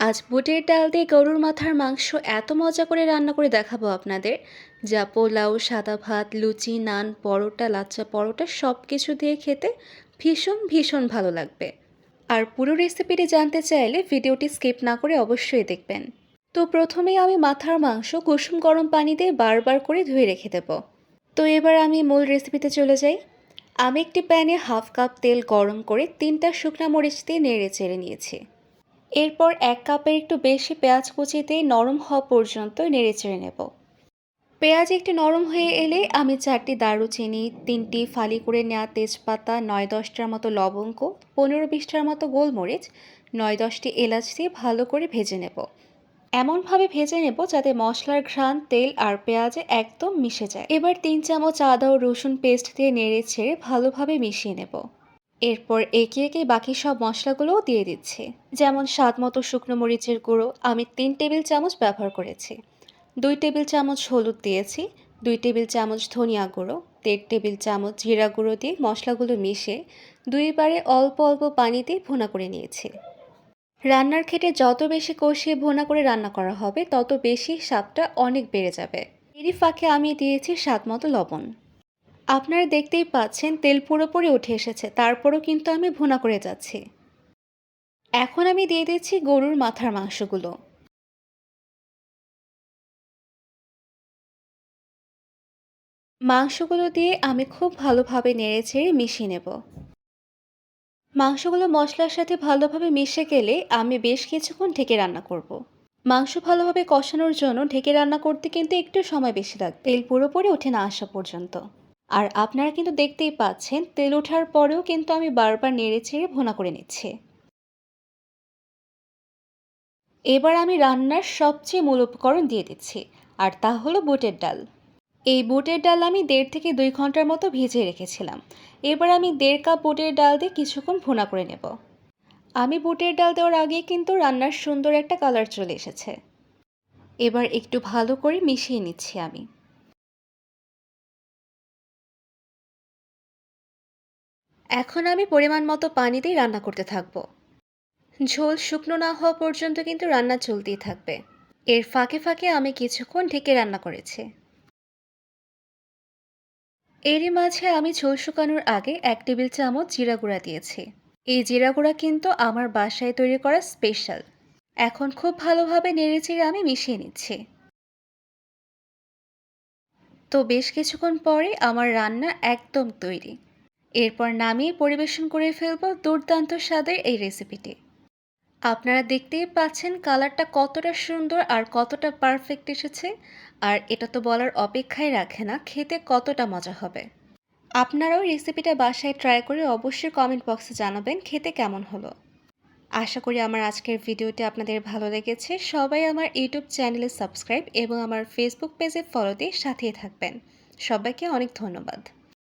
আজ বুটের ডাল দিয়ে গরুর মাথার মাংস এত মজা করে রান্না করে দেখাবো আপনাদের। যা পোলাও, সাদা ভাত, লুচি, নান, পরোটা, লাচ্চা পরোটা সব কিছু দিয়ে খেতে ভীষণ ভীষণ ভালো লাগবে। আর পুরো রেসিপিটি জানতে চাইলে ভিডিওটি স্কিপ না করে অবশ্যই দেখবেন। তো প্রথমেই আমি মাথার মাংস কুসুম গরম পানি দিয়ে বারবার করে ধুয়ে রেখে দেব। তো এবার আমি মূল রেসিপিতে চলে যাই। আমি একটি প্যানে হাফ কাপ তেল গরম করে তিনটা শুকনা মরিচ দিয়ে নেড়ে চেড়ে নিয়েছি। এরপর এক কাপের একটু বেশি পেঁয়াজ কুচি দিয়ে নরম হওয়া পর্যন্ত নেড়ে চেড়ে নেব। পেঁয়াজ একটু নরম হয়ে এলে আমি চারটি দারুচিনি, তিনটি ফালি করে নেওয়া তেজপাতা, নয় দশটার মতো লবঙ্গ, পনেরো বিশটার মতো গোলমরিচ, নয় দশটি এলাচ দিয়ে ভালো করে ভেজে নেব। এমনভাবে ভেজে নেব যাতে মশলার ঘ্রাণ, তেল আর পেঁয়াজে একদম মিশে যায়। এবার তিন চামচ আদা ও রসুন পেস্ট দিয়ে নেড়ে ছেড়ে ভালোভাবে মিশিয়ে নেব। এরপর একে একে বাকি সব মশলাগুলোও দিয়ে দিচ্ছি। যেমন স্বাদ মতো শুকনো মরিচের গুঁড়ো আমি তিন টেবিল চামচ ব্যবহার করেছি। দুই টেবিল চামচ হলুদ দিয়েছি, দুই টেবিল চামচ ধনিয়া গুঁড়ো, দেড় টেবিল চামচ জিরা গুঁড়ো দিয়ে মশলাগুলো মিশিয়ে দুইবারে অল্প অল্প পানি দিয়ে ভুনা করে নিয়েছি। রান্নার ক্ষেত্রে যত বেশি কষিয়ে ভুনা করে রান্না করা হবে, তত বেশি স্বাদটা অনেক বেড়ে যাবে। এরই ফাঁকে আমি দিয়েছি স্বাদ মতো লবণ। আপনারা দেখতেই পাচ্ছেন তেল পুরোপুরি উঠে এসেছে, তারপরও কিন্তু আমি ভুনা করে যাচ্ছি। এখন আমি দিয়ে দিচ্ছি গরুর মাথার মাংসগুলো। মাংসগুলো দিয়ে আমি খুব ভালোভাবে নেড়ে চেড়ে মিশিয়ে নেব। মাংসগুলো মশলার সাথে ভালোভাবে মিশে গেলে আমি বেশ কিছুক্ষণ ঢেকে রান্না করব। মাংস ভালোভাবে কষানোর জন্য ঢেকে রান্না করতে কিন্তু একটু সময় বেশি লাগবে। তেল পুরোপুরি উঠে না আসা পর্যন্ত। আর আপনারা কিন্তু দেখতেই পাচ্ছেন, তেল ওঠার পরেও কিন্তু আমি বারবার নেড়ে ছেড়ে ভোনা করে নিচ্ছি। এবার আমি রান্নার সবচেয়ে মূল উপকরণ দিয়ে দিচ্ছি, আর তা হলো বুটের ডাল। এই বুটের ডাল আমি দেড় থেকে দুই ঘণ্টার মতো ভিজিয়ে রেখেছিলাম। এবার আমি দেড় কাপ বুটের ডাল দিয়ে কিছুক্ষণ ভুনা করে নেব। আমি বুটের ডাল দেওয়ার আগে কিন্তু রান্নার সুন্দর একটা কালার চলে এসেছে। এবার একটু ভালো করে মিশিয়ে নিচ্ছি আমি। এখন আমি পরিমাণ মতো পানি দিয়ে রান্না করতে থাকব। ঝোল শুকনো না হওয়া পর্যন্ত কিন্তু রান্না চলতেই থাকবে। এর ফাঁকে ফাঁকে আমি কিছুক্ষণ ঢেকে রান্না করেছি। এরই মাঝে আমি ঝোল শুকানোর আগে এক টেবিল চামচ জিরা গুঁড়া দিয়েছি। এই জিরা গুঁড়া কিন্তু আমার বাসায় তৈরি করা স্পেশাল। এখন খুব ভালোভাবে নেড়েচেড়ে আমি মিশিয়ে নিচ্ছি। তো বেশ কিছুক্ষণ পরে আমার রান্না একদম তৈরি। এরপর নামিয়ে পরিবেশন করে ফেলব দুর্দান্ত স্বাদের এই রেসিপিটি আপনারা দেখতেই পাচ্ছেন কালারটা কতটা সুন্দর আর কতটা পারফেক্ট এসেছে। আর এটা তো বলার অপেক্ষায় রাখে না, খেতে কতটা মজা হবে। আপনারাও রেসিপিটা বাসায় ট্রাই করে অবশ্যই কমেন্ট বক্সে জানাবেন খেতে কেমন হলো। আশা করি আমার আজকের ভিডিওটি আপনাদের ভালো লেগেছে। সবাই আমার ইউটিউব চ্যানেলে সাবস্ক্রাইব এবং আমার ফেসবুক পেজে ফলো দিয়ে সাথেই থাকবেন। সবাইকে অনেক ধন্যবাদ।